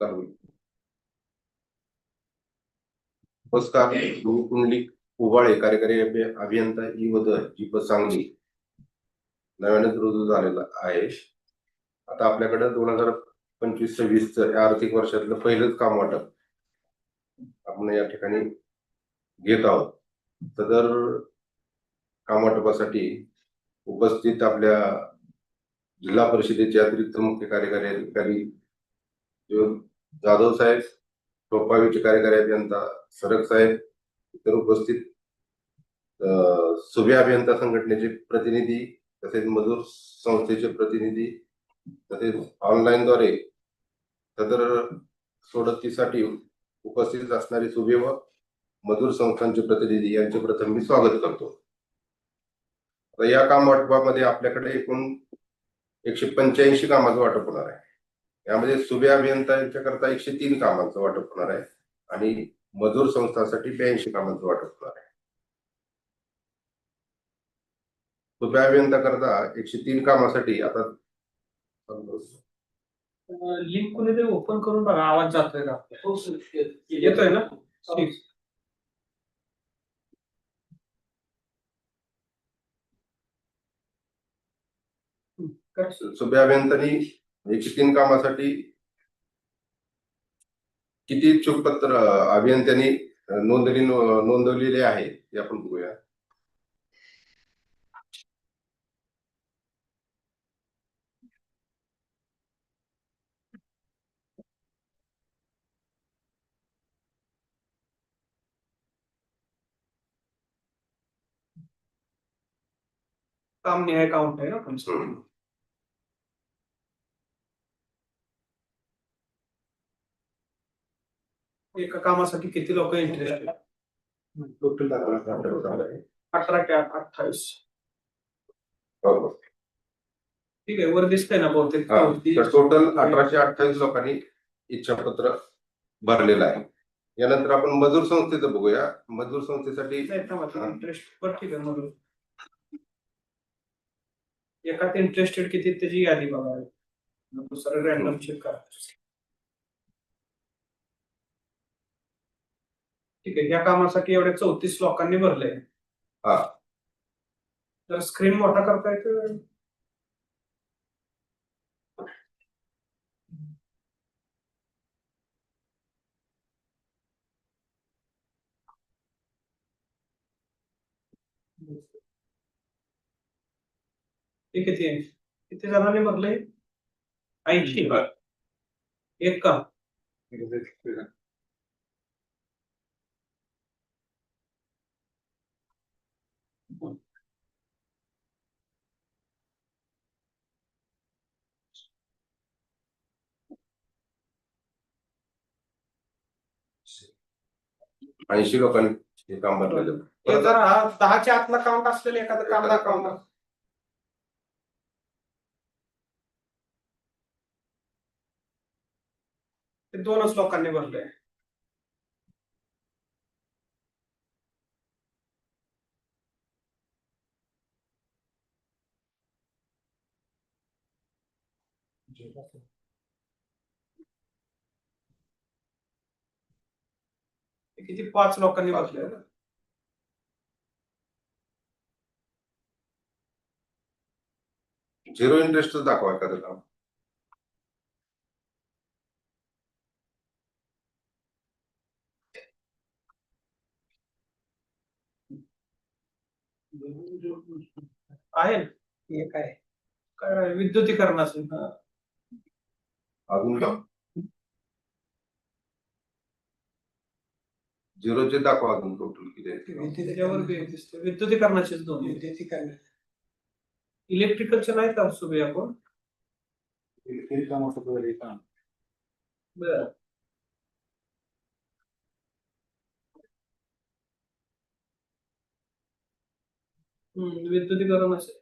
नमस्कार मी कुंडलिक उबाळे कार्यकारी अभि- अभियंता ई वद जीप सांगली नव्यानेच रुजू झालेला आहे. आता आपल्याकडे दोन हजार पंचवीस सव्वीस या आर्थिक वर्षातलं पहिलंच काम वाटप आपण या ठिकाणी घेत आहोत. सदर काम वाटपासाठी उपस्थित आपल्या जिल्हा परिषदेचे अतिरिक्त मुख्य कार्यकारी अधिकारी जो जाधव साहेब टोपावीचे कार्यकारी अभियंता सरक साहेब इतर उपस्थित सुभे अभियंता संघटनेचे प्रतिनिधी तसेच मजूर संस्थेचे प्रतिनिधी तसेच ऑनलाईनद्वारे सदर सोडतीसाठी उपस्थित असणारे सुभे व मजूर संस्थांचे प्रतिनिधी यांचे प्रथम मी स्वागत करतो. आता या काम वाटपामध्ये आपल्याकडे एकूण एकशे पंच्याऐंशी कामाचं वाटप होणार आहे. यामध्ये सुभे अभियंता यांच्याकरता एकशे तीन कामांचं वाटप होणार आहे आणि मजूर संस्थांसाठी ब्याऐंशी कामांचं वाटप होणार आहे. सुभे अभियंता करता एकशे तीन कामासाठी आता लिंक कोणीतरी ओपन करून बघा आवाज जातोय का? येतोय ना. सुभे अभियंतांनी एकशे तीन कामासाठी? किती इच्छुक पत्र अभियंत्यांनी नोंदणी नोंदवलेले आहे ते आपण बघूया. काम निहाय काउंट आहे ना एका कामासाठी किती लोक इंटरेस्ट टोटल अठरा ते अठ्ठावीस. ठीक आहे वर दिसतंय ना बहुतेक. टोटल अठराशे अठ्ठावीस लोकांनी इच्छापत्र भरलेलं आहे. यानंतर आपण मजूर संस्थेचं बघूया. मजूर संस्थेसाठी. इंटरेस्ट ठीक आहे एकात इंटरेस्टेड किती त्याची यादी बघा. दुसरं रॅन्डम चेक करा. ठीक आहे. या कामासाठी एवढ्या चौतीस लोकांनी भरले हा. तर स्क्रीन मोठा करता येतो ते किती आहे? किती जणांनी भरले ऐंशी. एक का? ऐंशी लोकांनी हे काम हे जर हा दहाच्या आतला काउंट असलेलं एखादं काम दाखवा ते दोनच लोकांनी भरले किती पाच लोकांनी भरले ना झिरो इंटरेस्ट दाखवा एखादं काम. आहे काय काय विद्युतीकरणाचं हा. अजून झिरोचे दाखवा अजून टोटल किती आहे ते. त्याच्यावर बी दिसते विद्युतीकरणाचेच दोन इलेक्ट्रिकलचे नाही का सुबे आपण बर हम्म विद्युतीकरणाचे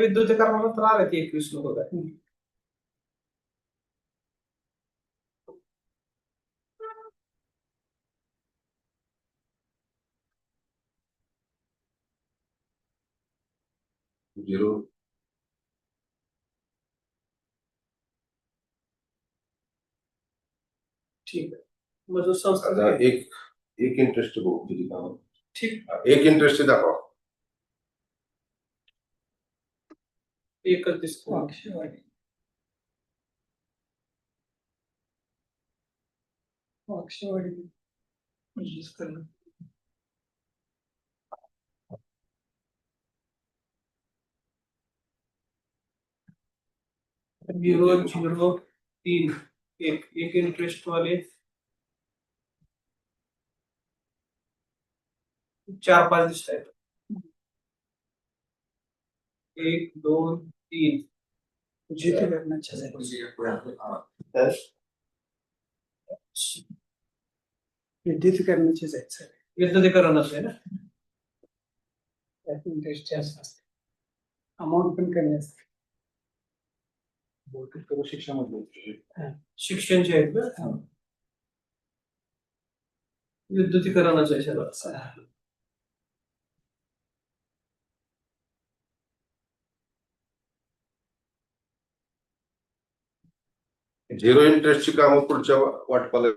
विद्युत कारणाला तर आले ते ठीक है मतलब एक एक इंटरेस्ट को ठीक। एक इंटरेस्ट देखो एकच दिसतो वाक्षवाडी वाक्षवाडी मंजूर करणं झिरो झिरो तीन एक एक इंटरेस्ट वाले चार पाच दिसत आहेत एक दोन तीन. जिथे लग्नाच्या विद्युत करण्याचे जायचं युद्ध ते करणार आहे ना? त्यात इंटरेस्ट जास्त असते अमाऊंट पण कमी असते. शिक्षणचे आहेत ना? विद्युतीकरणाचं आहे सगळं झिरो इंटरेस्टची कामं पुढच्या वा- वाटपाला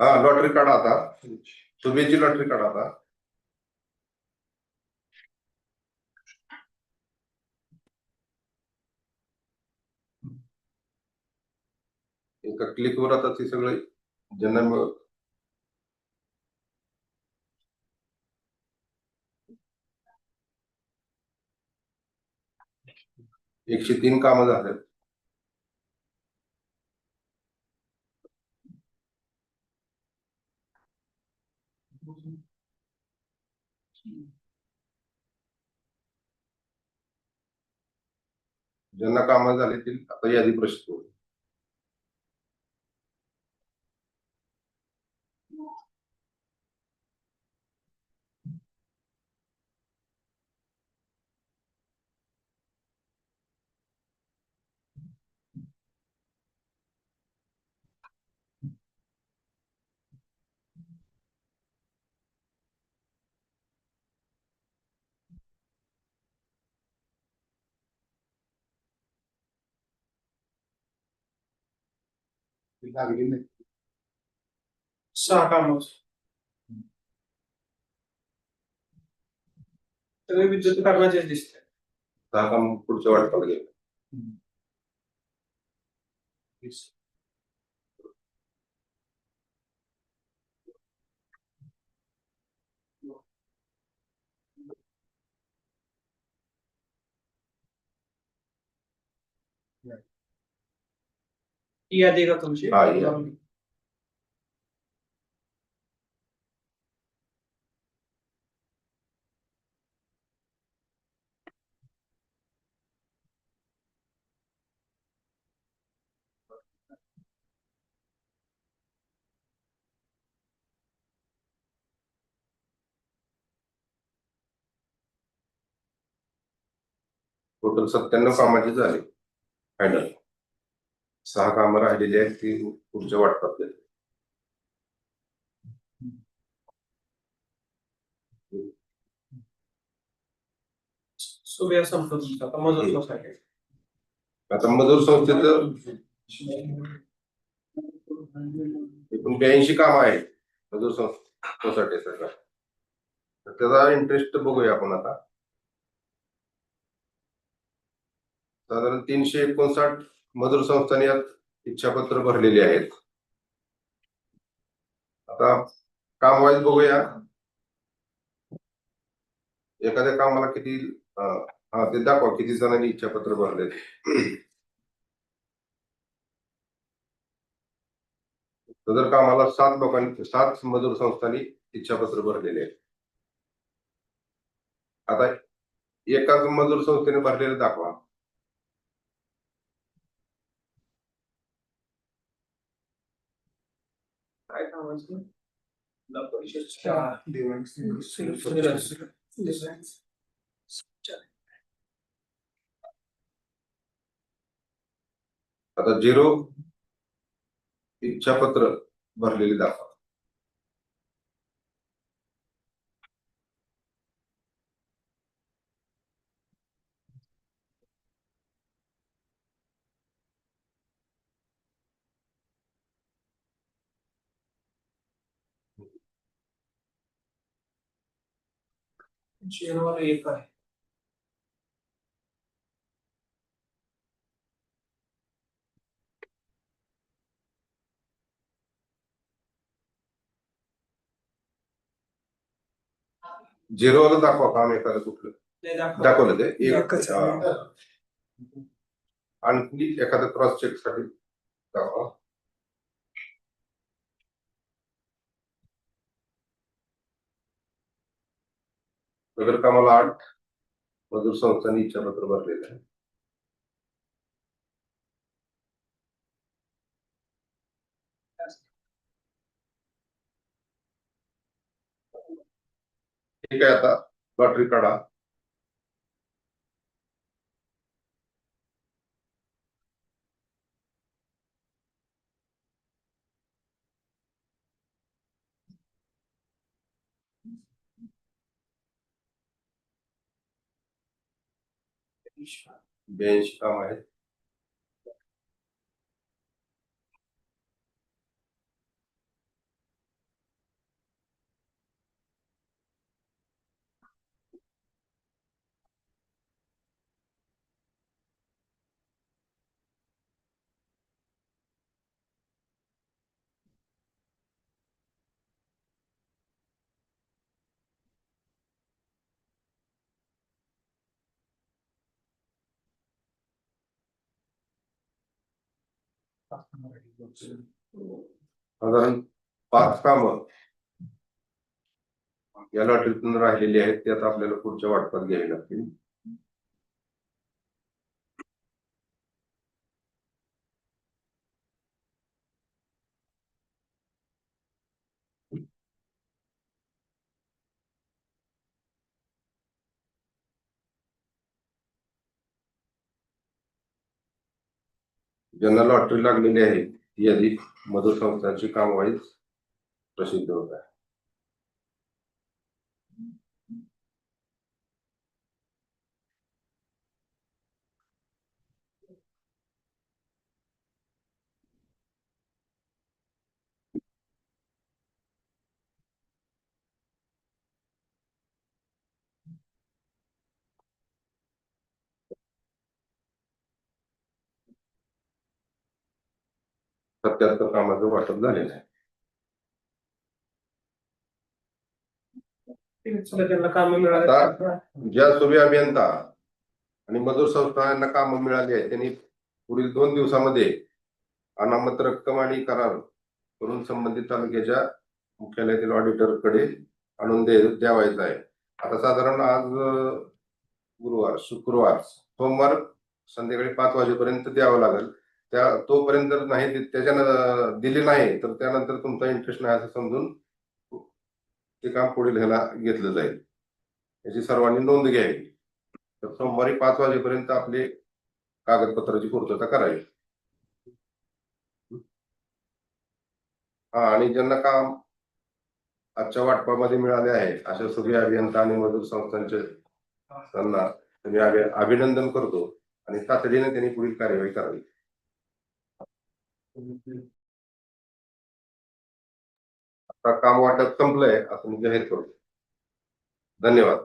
हा लॉटरी काढा आता। सुबेची लॉटरी काढा आता। एका क्लिकवर आता ते सगळे. ज्यांना एकशे तीन कामं झालेत. ज्यांना कामं झाली ती आता यादी प्रश्न होईल लागली नाही सहा काम सगळे विद्युतीकरणाचेच दिसते दहा काम पुढच्या वाटपाला गेले ही यादी का तुमची? हा, यादी. टोटल सत्त्याण्णव कामाची झाली. फायनल. सहा कामं राहिलेली आहेत ती पुढच्या संपतो तुमचा. आता मजूर सोसायटी आता मजूर संस्थेचं एकूण ब्याऐंशी काम आहे मजूर सोसायटी सगळं तर त्याचा इंटरेस्ट बघूया आपण आता. साधारण तीनशे एकोणसाठ मजूर संस्थांनी यात इच्छापत्र भरलेली आहेत. आता काम वाईज बघूया. एखाद्या कामाला किती हा ते दाखवा किती जणांनी इच्छापत्र भरले सदर कामाला सात लोकांनी सात मजूर संस्थांनी इच्छापत्र भरलेले आहेत. आता एकाच मजूर संस्थेने भरलेले दाखवा. काय कामाचं आता झिरो इच्छापत्र भरलेले दाखवा. शेअरवाला एक आहे झिरोला दाखवा काम एखादं कुठलं ते दाखवा. दाखवलं ते एक एकच आहे. हा. आणखी एखादं क्रॉस चेकसाठी दाखवा नगर कामाला आठ मजूर संस्थांनी इच्छापत्र भरलेलं आहे ठीक आहे आता लॉटरी काढा ब्याऐंशी काम आहेत साधारण पाच काम. या लॉटरीतून राहिलेली आहेत ते आता आपल्याला पुढच्या वाटपात घ्यावी लागतील. ज्यांना लॉटरी लागलेली आहे ती यादी मधुर संस्थांची काम प्रसिद्ध होत आहे. सत्याहत्तर कामाचं वाटप झालेलं आहे. त्यांना काम मिळाले. ज्या सुबे अभियंता आणि मजूर संस्थांना काम मिळाली आहेत त्यांनी पुढील दोन दिवसामध्ये अनामत रक्कम आणि करार करून संबंधित तालुक्याच्या मुख्यालयातील ऑडिटरकडे आणून दे द्यावायचा आहे. आता साधारण आज गुरुवार शुक्रवार सोमवार संध्याकाळी पाच वाजेपर्यंत द्यावं लागेल. त्या तोपर्यंत जर नाही त्याच्यानं दिली नाही तर त्यानंतर तुमचा इंटरेस्ट नाही असं समजून ते काम पुढील ह्याला घेतलं जाईल. याची सर्वांनी नोंद घ्यावी. तर सोमवारी पाच वाजेपर्यंत आपले कागदपत्राची पूर्तता करावी. हा आणि ज्यांना काम आजच्या वाटपामध्ये मिळाले आहे अशा सगळे अभियंता आणि मजूर संस्थांचे त्यांना अभिनंदन करतो. आणि तातडीने त्यांनी पुढील कार्यवाही करावी. आता काम वाटप संपलंय असं मी जाहीर करतो. धन्यवाद.